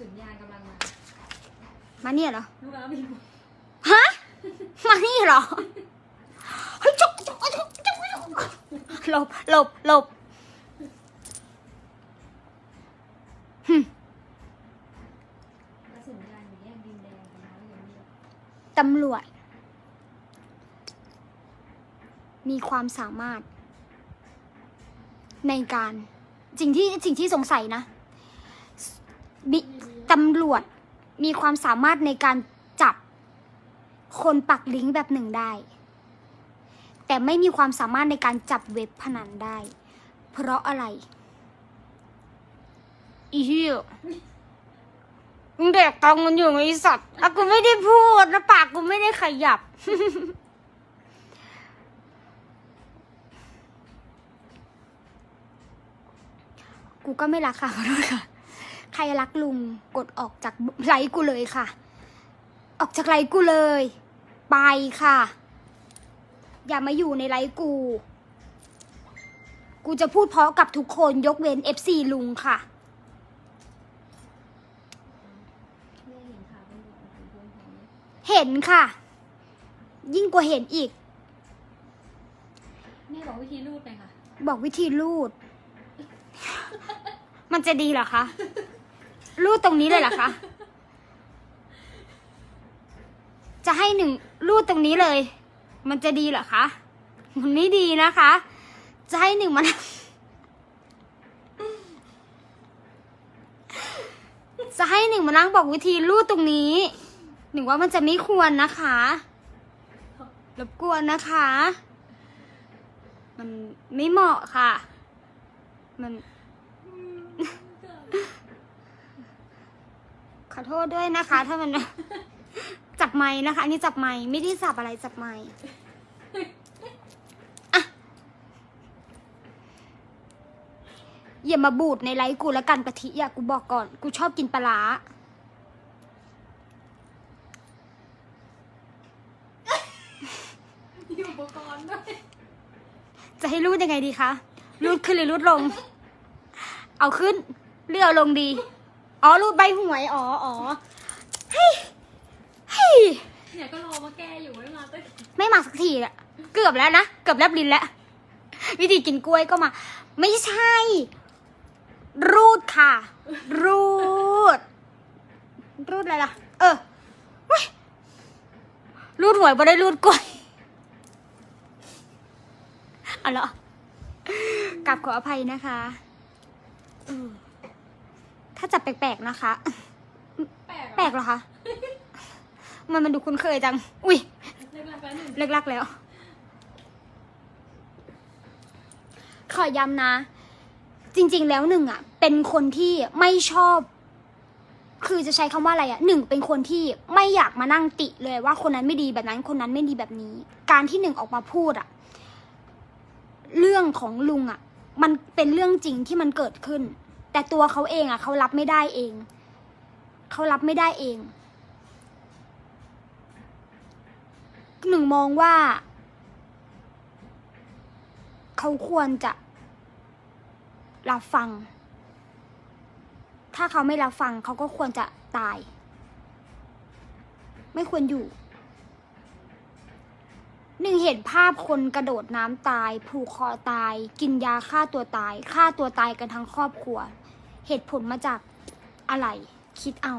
สุนยานกำลังมามาเนี่ยเหรอ ลูกอาบินฮะ มานี่เหรอเฮ้ยจกจกจกจกจกหลบหลบหลบหึกระสุนยานอยู่แยกดินแดงกันนะอย่างนี้ตำรวจ มีความสามารถ ในการสิ่งที่สิ่งที่สงสัยนะบิ ตำรวจมีความสามารถในการจับคนปักลิงก์แบบหนึ่งได้ แต่ไม่มีความสามารถในการจับเว็บพนันได้ เพราะอะไร อีเหี้ยมึงแดกตังค์มันอยู่ไงอสัตว์อะกูไม่ได้พูดแล้วปากกูไม่ได้ขยับ กูก็ไม่รักค่ะขอโทษค่ะ ใครรักลุงกดออกจากไลค์กูเลยค่ะ ออกจากไลค์กูเลย ไปค่ะ อย่ามาอยู่ในไลค์กู กูจะพูดเพราะกับทุกคนยกเว้น FC ลุงค่ะไม่เห็นข่าวตำรวจมาถึงพื้นที่นี้เห็นค่ะ ยิ่งกว่าเห็นอีกแม่บอกวิธีรูดหน่อยค่ะ บอกวิธีรูด มันจะดีเหรอคะ รูดตรงนี้เลยเหรอคะ จะให้หนึ่งรูดตรงนี้เลย มันจะดีเหรอคะ มันไม่ดีนะคะ จะให้หนึ่งมันจะให้หนึ่งมานั่งบอกวิธีรูดตรงนี้ หนึ่งว่ามันจะไม่ควรนะคะ รบกวนนะคะ มันไม่เหมาะค่ะ มัน อโทษด้วยนะคะ ถ้ามัน จับไม้นะคะ อันนี้จับไม้ไม่ได้จับอะไรจับไม้อะอย่ามาบูดในไลฟ์กูแล้วกันกะทิอย่ากูบอกก่อน กูชอบกินปลาร้ามีอุปกรณ์ด้วย จะให้รูดยังไงดีคะ รูดขึ้นหรือรูดลง เอาขึ้นหรือเอาลงดี อ๋อรูดใบหวย อ๋ออ๋อเฮ้ยเฮ้ยเนี่ยก็รอมาแก้อยู่ไม่มาตั้งไม่มาสักทีอะเกือบแล้วนะ เกือบแลบลิ้นแล้ว วิธีกินกล้วยก็มา ไม่ใช่ รูดค่ะ รูด รูดอะไรล่ะ เออเว้ยรูดหวยบ่ได้รูดกล้วยเอาเหรอกลับขออภัยนะคะเออ ถ้าจับแปลกๆนะคะแปลกแปลกเหรอคะ มันมันดูคุ้นเคยจัง อุ้ยเรียกอะไรหนึ่งเลิกลักแล้ว ขอย้ำนะ จริง ๆ แล้วหนึ่งอะ เป็นคนที่ไม่ชอบ คือจะใช้คำว่าอะไรอะหนึ่งเป็นคนที่ไม่อยากมานั่งติเลยว่าคนนั้นไม่ดีแบบนั้นคนนั้นไม่ดีแบบนี้ การที่หนึ่งออกมาพูดอะ เรื่องของลุงอะ มันเป็นเรื่องจริงที่มันเกิดขึ้น แต่ตัวเขาเองอะเขารับไม่ได้เอง เขารับไม่ได้เอง หนึ่งมองว่า เขาควรจะรับฟัง ถ้าเขาไม่รับฟังเขาก็ควรจะตาย ไม่ควรอยู่ หนึ่งเห็นภาพคนกระโดดน้ำตาย ผูกคอตาย กินยาฆ่าตัวตาย ฆ่าตัวตายกันทั้งครอบครัว เหตุผลมาจากอะไร คิดเอา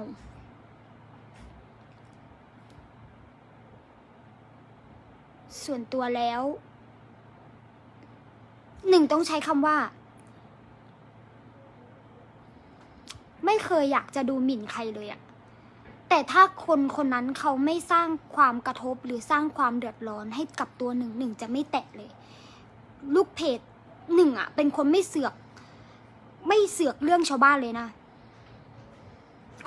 ส่วนตัวแล้วหนึ่งต้องใช้คำว่า ไม่เคยอยากจะดูหมิ่นใครเลยอะแต่ถ้าคนคนนั้นเขาไม่สร้างความกระทบหรือสร้างความเดือดร้อนให้กับตัวหนึ่งหนึ่งจะไม่แตะเลย ลูกเพจหนึ่งอะเป็นคนไม่เสือก ไม่เสือกเรื่องชาวบ้านเลยนะ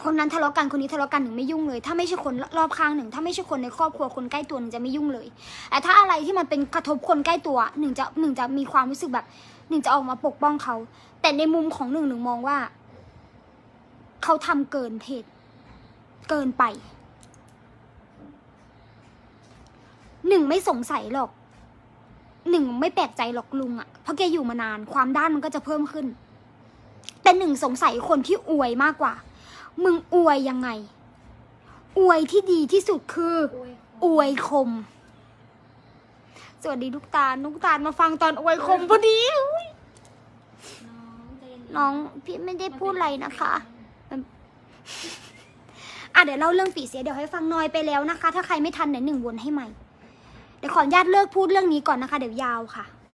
คนนั้นทะเลาะกันคนนี้ทะเลาะกันหนึ่งไม่ยุ่งเลย ถ้าไม่ใช่คนรอบข้างหนึ่ง ถ้าไม่ใช่คนในครอบครัวคนใกล้ตัวหนึ่งจะไม่ยุ่งเลยแต่ถ้าอะไรที่มันเป็นกระทบคนใกล้ตัวหนึ่งจะหนึ่งจะมีความรู้สึกแบบ หนึ่งจะออกมาปกป้องเขา แต่ในมุมของหนึ่งหนึ่งมองว่า เขาทำเกินเหตุเกินไป หนึ่งไม่สงสัยหรอกหนึ่งไม่แปลกใจหรอกลุงอะเพราะแกอยู่มานานความด้านมันก็จะเพิ่มขึ้น แต่หนึ่งสงสัยคนที่อวยมากกว่า มึงอวยยังไง อวยที่ดีที่สุดคือ อวยอวยคม สวัสดีลูกตาลลูกตาลมาฟังตอนอวยคมพอดีอุ๊ยน้องใจเย็ๆน้องพี่ไม่ได้พูดอะไรนะคะอะเดี๋ยวเล่าเรื่องปีเสียเดี๋ยวให้ฟังน้อยไปแล้วนะคะ ถ้าใครไม่ทันเดี๋ยวหนึ่งวนให้ใหม่ เดี๋ยวขออนุญาตเลิกพูดเรื่องนี้ก่อนนะคะ เดี๋ยวยาวค่ะ